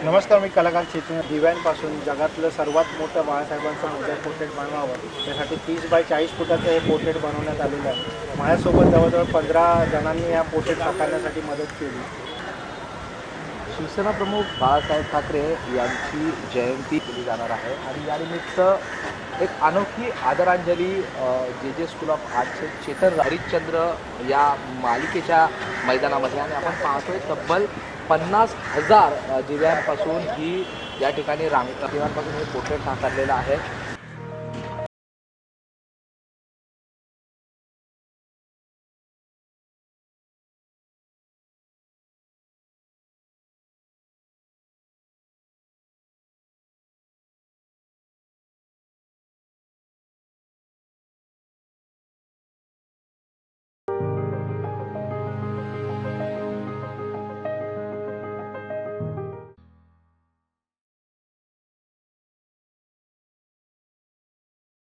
नमस्कार मी कलाकार चेतन दिव्यांपासून जगातलं सर्वात मोठं बाळासाहेबांचं म्हणजे पोर्ट्रेट बनवावं. त्यासाठी तीस बाय चाळीस फुटाचं हे पोर्ट्रेट बनवण्यात आलेलं आहे. माझ्यासोबत जवळजवळ पंधरा जणांनी या पोर्ट्रेट साकारण्यासाठी मदत केली. शिवसेना प्रमुख बाळासाहेब ठाकरे यांची जयंती केली जाणार आहे. आणि यानिमित्त एक अनोखी आदरांजली जे जे स्कूल ऑफ आर्टचे चेतन हरिश्चंद्र या मालिकेच्या मैदानामध्ये. आणि आपण पाहतोय तब्बल पन्नास हजार दिव्यांपासून ही या ठिकाणी रांग दिव्यांपासून हे पोर्ट्रेट साकारलेलं आहे.